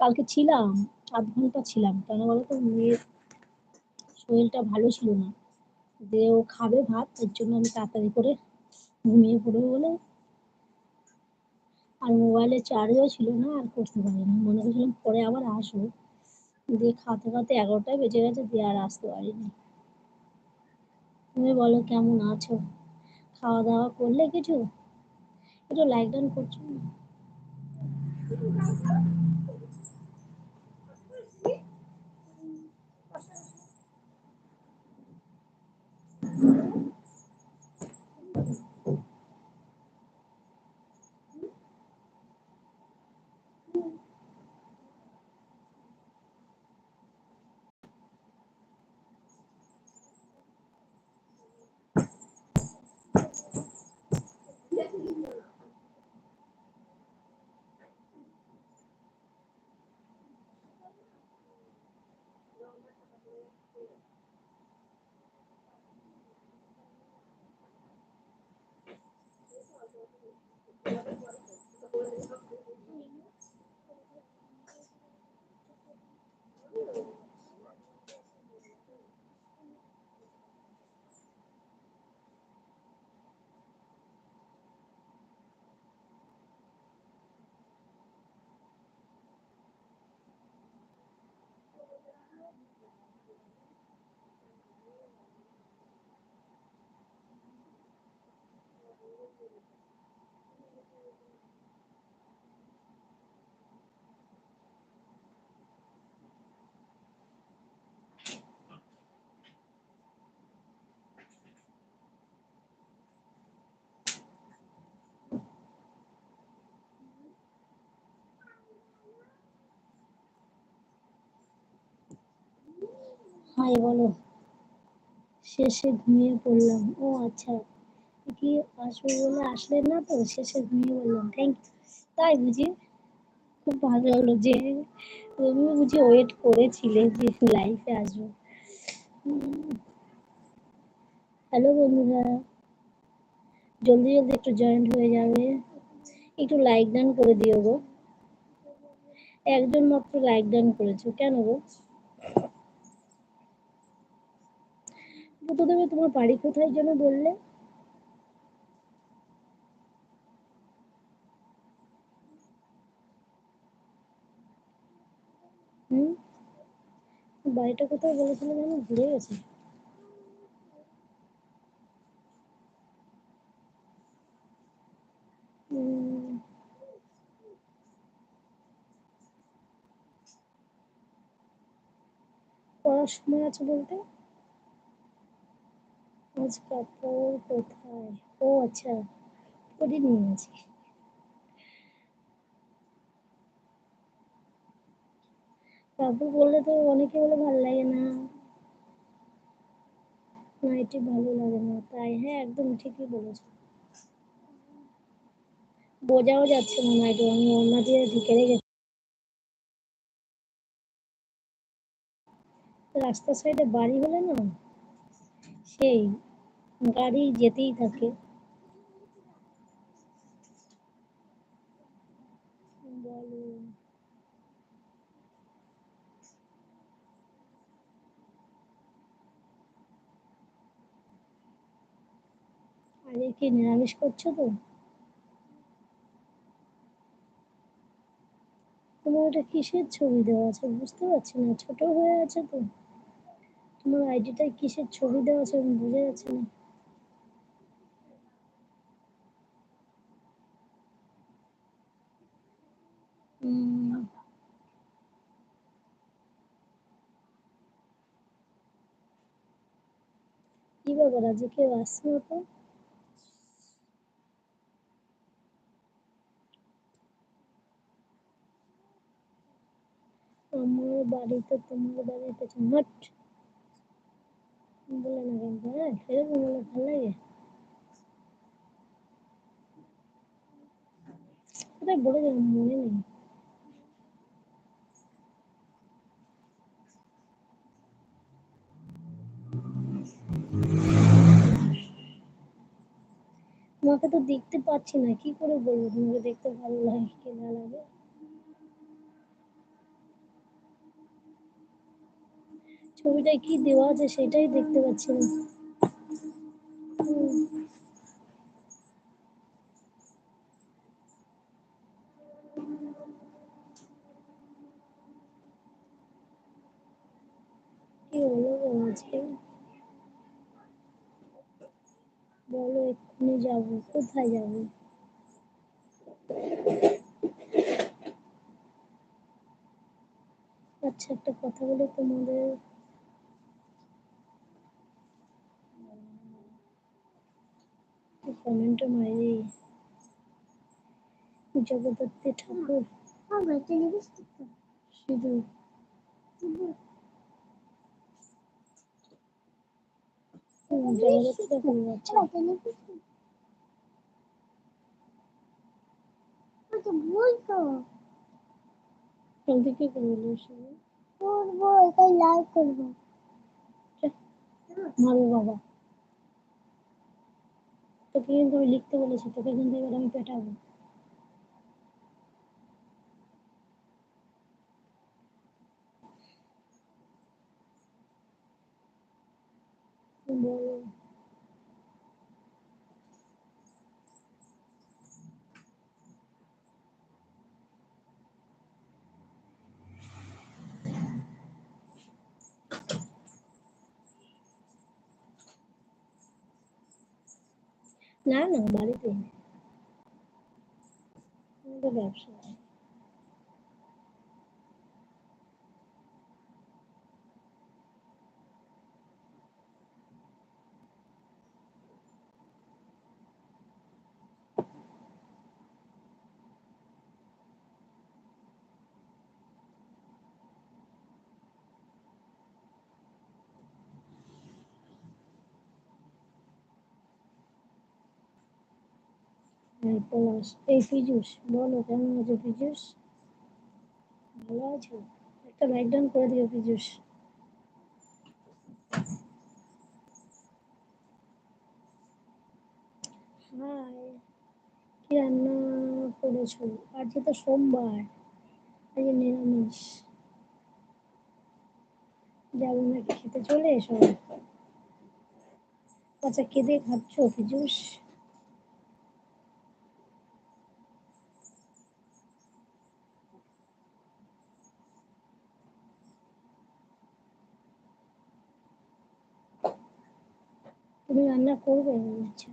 কালকে ছিলাম, আধ ঘণ্টা ছিলাম। কেন বলো তো মেয়ের শরীরটা ভালো ছিল না। যে ও খাবে ভাত এর জন্য আমি তাড়াতাড়ি করে ঘুমিয়ে পড়ব বলে। আর মোবাইলে চার্জও ছিল না, আর করতে পারিনি। মনে করছিলাম পরে আবার আসব। দিয়ে খাতে খাতে এগারোটায় বেজে গেছে, দিয়ে আর আসতে পারিনি। তুমি বলো কেমন আছো? খাওয়া দাওয়া করলে কিছু? একটু লাইক ডাউন করছ না? হাই বলো শেষে ঘুমিয়ে পড়লাম। ও আচ্ছা। কি আসবে বলে আসলেন না তো, শেষে ঘুমিয়ে পড়লাম থ্যাংক ইউ তাই বুঝি খুব ভালো লাগল যে তুমি বুঝি ওয়েট করেছিলে যে লাইফে আসব। হ্যালো বন্ধুরা, জলদি জলদি একটু জয়েন্ট হয়ে যাবে, একটু লাইক ডান করে দিও গো। একজন মাত্র লাইক ডান করেছ, কেন গো? দেবে তোমার বাড়ি কোথায় যেন বললে হুম বাড়িটা কোথায় বলেছিলে যেন? ভুলে গেছে। পড়ার সময় আছে বলতে? আজ কাপড় কোথায়? ও আচ্ছা পরে নিয়ে আছি কাপড় বললে তো অনেকে বলে ভালো লাগে না। নাইটি ভালো লাগে না। তাই হ্যাঁ একদম ঠিকই বলেছ। বোঝাও যাচ্ছে না নাইটি আমি অন্য দিয়ে ঢেকে রেখেছি রাস্তার সাইডে বাড়ি হলে না, সেই গাড়ি যেতেই থাকে। বলো। কি নিরামিষ করছ তো? তোমার ওটা কিসের ছবি দেওয়া আছে বুঝতে পারছি না, ছোট হয়ে আছে তো। তোমার আইডিটায় কিসের ছবি দেওয়া আছে আমি বুঝে যাচ্ছি না। কি ব্যাপার, আজকে কেউ আসছে না তো? আমার বাড়িতে, তোমার বাড়িতে হাট বলে না কেন? হ্যাঁ বলে ভালো লাগে। কোথায় বলে যাব মনে নেই। তোমাকে তো দেখতে পাচ্ছি না, কি করে বলব? তোমাকে দেখতে ভালো লাগে, কি না লাগে? ছবিটায় কি দেওয়া আছে সেটাই দেখতে পাচ্ছি না। কি হলো আজকে বলো, এক্ষুনি যাব। কোথায় যাব? আচ্ছা একটা কথা বলি তোমাদের। কমেন্টে মারি জগদ্ধাত্রী ঠাকুর। শুধু জগদ্ধাত্রী ঠাকুর আচ্ছা জলদি কি করব করব এটাই লাইক করব। মারো বাবা। তোকে কিন্তু আমি লিখতে বলেছি তোকে কিন্তু এবার আমি পেটাবো বলো না না বাড়িতে ব্যবসা এই পলাশ এই পীযুষ বলো কেমন আছো পীযুষ ভালো আছো? একটা লাইক ডাউন করে দিও পীযুষ হাই কি রান্না করেছ? আজকে তো সোমবার। আজকে নিরামিষ। যাব নাকি খেতে চলে এসো? আচ্ছা কেঁদে খাচ্ছ পীযুষ তুমি রান্না করবে আচ্ছা।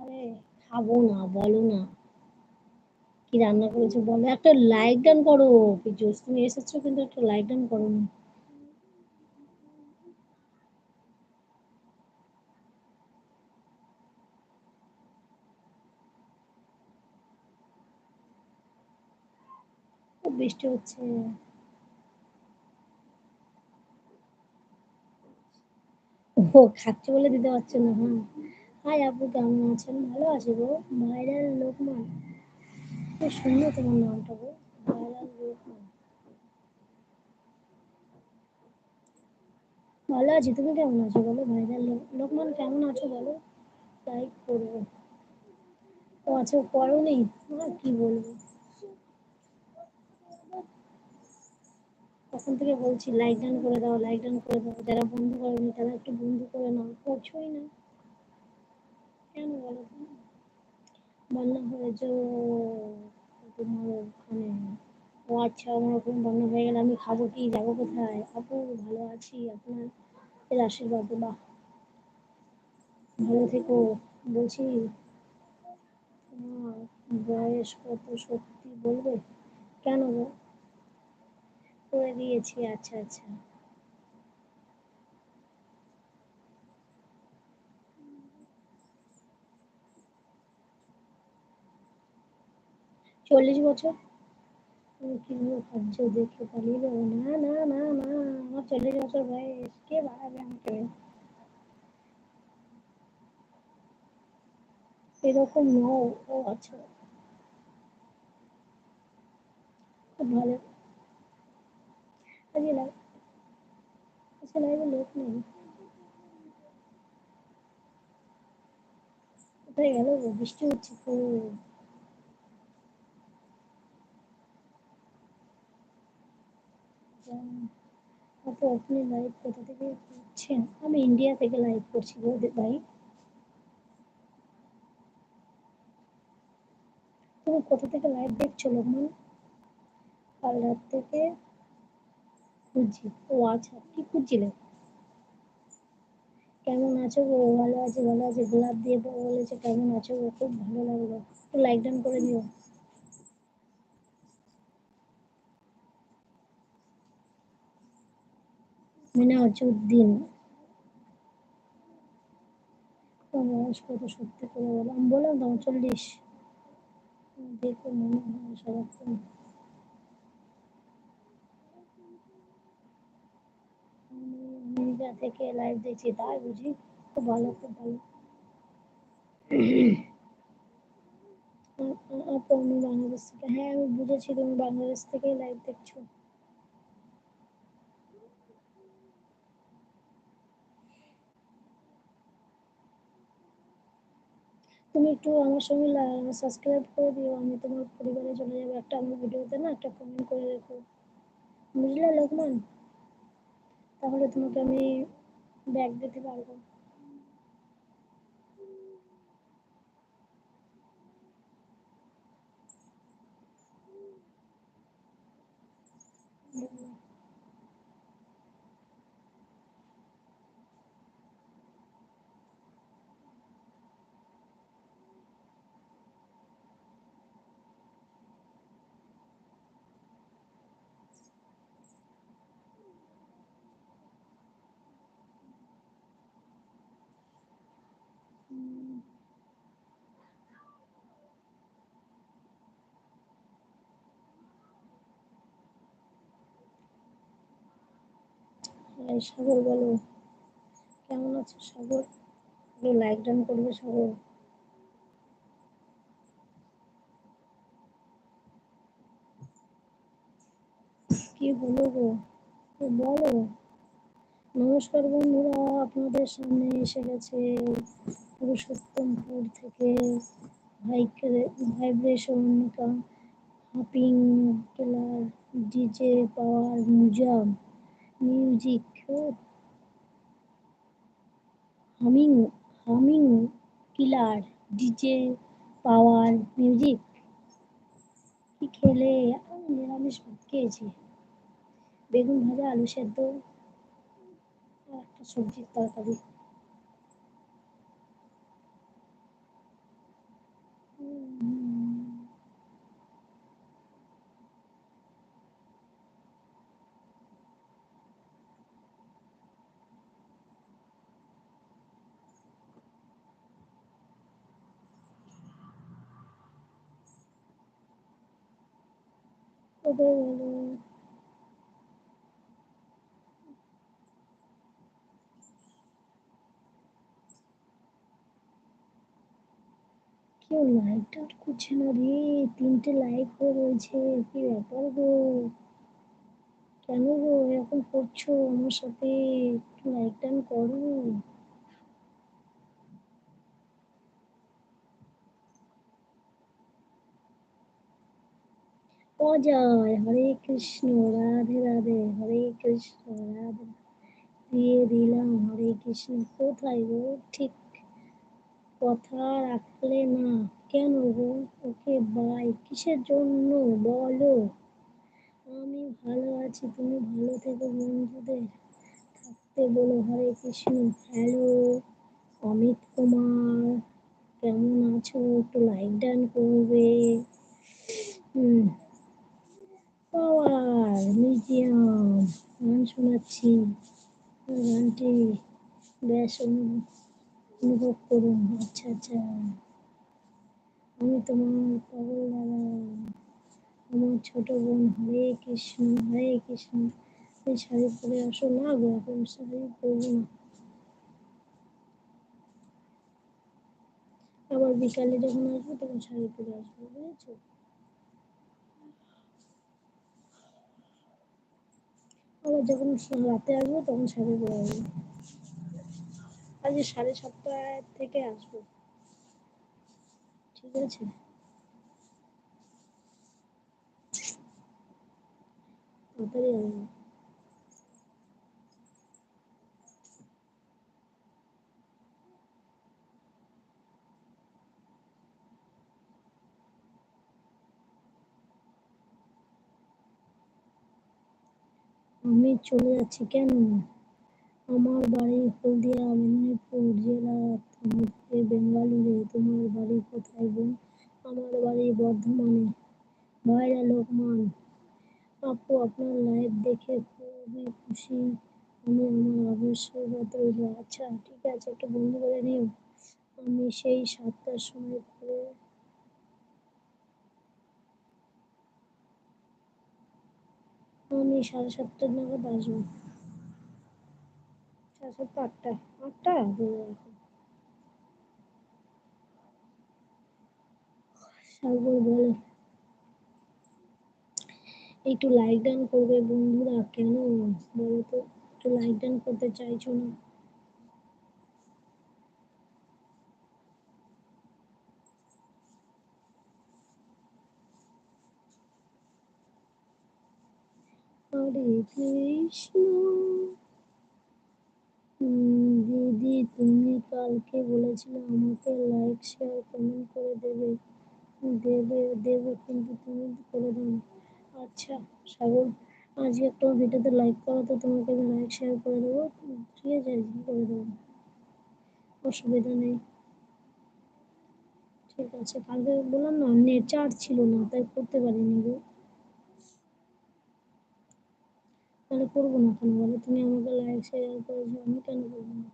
আরে খাব না, বলো না। কি রান্না করেছ বলো? একটা লাইক ডান করো পীযুষ তুমি এসেছ কিন্তু একটা লাইক ডান করো না। বৃষ্টি হচ্ছে। ও, খাচ্ছে বলে দিতে পারছ না হ্যাঁ। হাই আপু, কেমন আছেন? ভালো আছি গো। ভাইরাল লোকমান। সুন্দর তোমার নামটা গো, ভাইরাল লোকমান। ভালো আছি, তুমি কেমন আছো বলো? ভাইরাল লোকমান, কেমন আছো বলো? লাইক করব। ও আচ্ছা করো নেই কি বলব? তখন থেকে বলছি লাইক ডান করে দাও লাইক ডান করে দাও। যারা বন্ধু করেনি তারা একটু বন্ধু করে নাও। করছোই না। কেন বলো বন্যা হয়েছে তোমার ওখানে ও আচ্ছা আমার ওখানে বন্যা হয়ে গেলে আমি খাব কি? যাব কোথায়? আপু, ভালো আছি। আপনার এর আশীর্বাদ, বাহ। ভালো থেকো। বলছি, তোমার বয়স কত সত্যি বলবে? কেন গো? করে দিয়েছি আচ্ছা আচ্ছা। চল্লিশ বছর? দেখে পালিয়ে যাব। না না না না, আমার চল্লিশ বছর বয়স। কে বাড়াবে আমাকে? এরকম নও, ও আচ্ছা। খুব ভালো। আজকে লাইভ আজকে লাইভে লোক নেই। কোথায় গেল? বৃষ্টি হচ্ছে খুব। আপু আপনি লাইভ কোথা থেকে করছেন আমি ইন্ডিয়া থেকে লাইভ করছি ভাই। তুমি কোথা থেকে লাইভ দেখছ, লোকমান? রাত থেকে খুঁজছি। ও আচ্ছা কি খুঁজছিলে? কেমন আছো গো? ভালো আছে ভালো আছে। গোলাপ দিয়ে বলেছে কেমন আছো গো? খুব ভালো লাগল। একটু লাইক ডাউন করে দিও। মিনা উদ্দিন বয়স কত সত্যি করে বলো। আমি বললাম তো চল্লিশ। দেখো মনে হয় সারাক্ষণ আমি আমেরিকা থেকে লাইভ দেখছি তাই বুঝি? খুব ভালো খুব ভালো। আপু, আমি বাংলাদেশ থেকে হ্যাঁ আমি বুঝেছি তুমি বাংলাদেশ থেকেই লাইভ দেখছ। তুমি একটু আমার সঙ্গে সাবস্ক্রাইব করে দিও, আমি তোমার পরিবারে চলে যাব। একটা আমার ভিডিওতে না, একটা কমেন্ট করে রেখো। বুঝলে, লোকমান? তাহলে তোমাকে আমি ব্যাগ দিতে পারব। এই সাগর বলো। কেমন আছো সাগর? একটু লাইক ডাউন করবে সাগর। কি বলো গো? বলো। নমস্কার বন্ধুরা, আপনাদের সামনে এসে গেছে পুরুষোত্তমপুর থেকে vibration hopping killer DJ power museum music humming humming killer DJ power music কি খেলে? নিরামিষ ভাত খেয়েছি। বেগুন ভাজা আলু সেদ্ধ একটা সবজির তরকারি। উম, কোথায় গেল কেউ লাইক টাইক করছে না রে, তিনটে লাইক হয়ে রয়েছে, কি ব্যাপার গো? কেন গো এরকম করছ আমার সাথে? একটু লাইক টান করো। অজয় হরে কৃষ্ণ, রাধে রাধে, হরে কৃষ্ণ, রাধে। দিয়ে দিলাম হরে কৃষ্ণ। কোথায় গো? ঠিক কথা রাখলে না। কেন গো? ওকে বাই কিসের জন্য বলো? আমি ভালো আছি, তুমি ভালো থেকো বন্ধুদের। থাকতে বলো হরে কৃষ্ণ। হ্যালো, অমিত কুমার, কেমন আছো? একটু লাইক ডান করবে। হুম। পাওয়ার মিউজিয়াম গান শোনাচ্ছি। গানটি বেশ অনু- অনুভব করুন আচ্ছা আচ্ছা। আমি তোমার পাগল দাদা। আমার ছোট বোন, হরে কৃষ্ণ হরে কৃষ্ণ। এই শাড়ি পরে আসো না গো, এখন শাড়ি পরবো না। আবার বিকালে যখন আসব, তখন শাড়ি পরে আসব, বুঝেছ? যখন রাতে আসব, তখন সাড়ে পরে আসব আজকে সাড়ে সাতটা থেকে আসব। ঠিক আছে? তাড়াতাড়ি আসবে। আমি চলে যাচ্ছি, কেন? আমার বাড়ি হলদিয়া, মেদিনীপুর জেলা। মধ্যে বেঙ্গালুরু তোমার বাড়ি কোথায় বোন? আমার বাড়ি বর্ধমানে। ভাইরা লোকমান আপু, আপনার লাইভ দেখে খুবই খুশি। আমি আমার আবশ্যকতা আচ্ছা ঠিক আছে, একটু বন্ধু করে নিও। আমি সেই সাতটার সময় করে আমি সাড়ে সাতটা নাগাদ আসব সাড়ে সাতটা আটটা? আটটা সাগর বলে, একটু লাইক ডান করবে বন্ধুরা, কেন বলো তো? একটু লাইক ডান করতে চাইছো না? হরে কৃষ্ণ। দিদি, তুমি কালকে বলেছিলে আমাকে লাইক শেয়ার কমেন্ট করে দেবে। দেবে দেবে কিন্তু তুমি করে দাও। আচ্ছা সাগর, আজকে একটা ভিডিওতে লাইক করো, তো তোমাকে আমি লাইক শেয়ার করে দেবো। ঠিক আছে করে দেবো। অসুবিধা নেই। ঠিক আছে, কালকে বললাম না, নেট চার্জ ছিল না, তাই করতে পারিনি গো। তাহলে করব না কেন বলো? তুমি আমাকে লাইক শেয়ার করেছ আমি কেন করব না?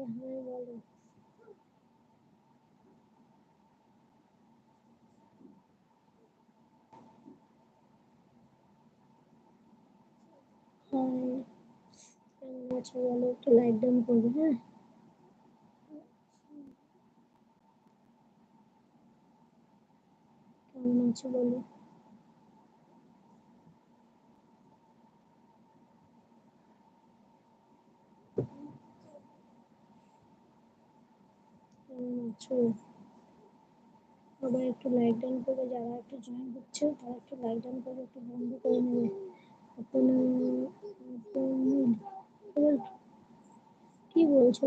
Hi, I'm not sure to like them for huh? I'm not sure. কেমন আছো সবাই একটু লাইক ডাউন করবে যারা একটু জয়েন হচ্ছে তারা একটু লাইক ডাউন করবে একটু বন্ধ করে নেবে আপনি আপনি কি বলছো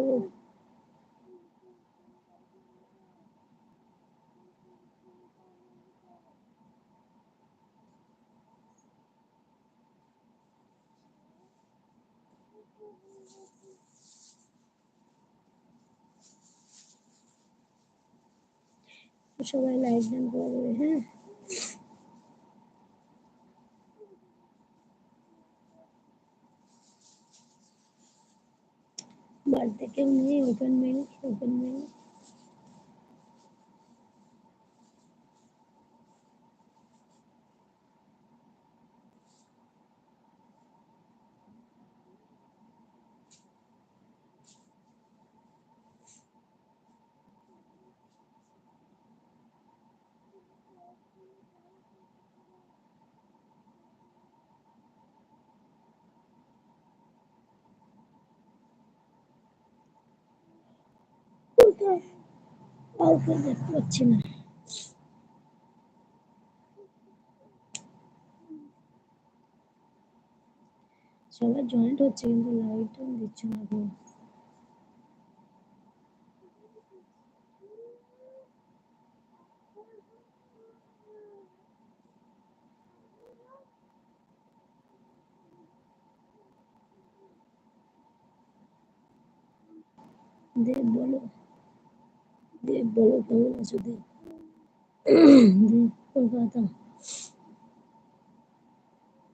সবাই লাইক ডাউন করে দেবে হ্যাঁ বাড়িতে কেউ নেই ওপেন মেল ওপেন মেল কাউকে দেখতে পাচ্ছি না সবাই জয়েন্ট হচ্ছে কিন্তু লাইট ডাউন দিচ্ছে না দেব বলো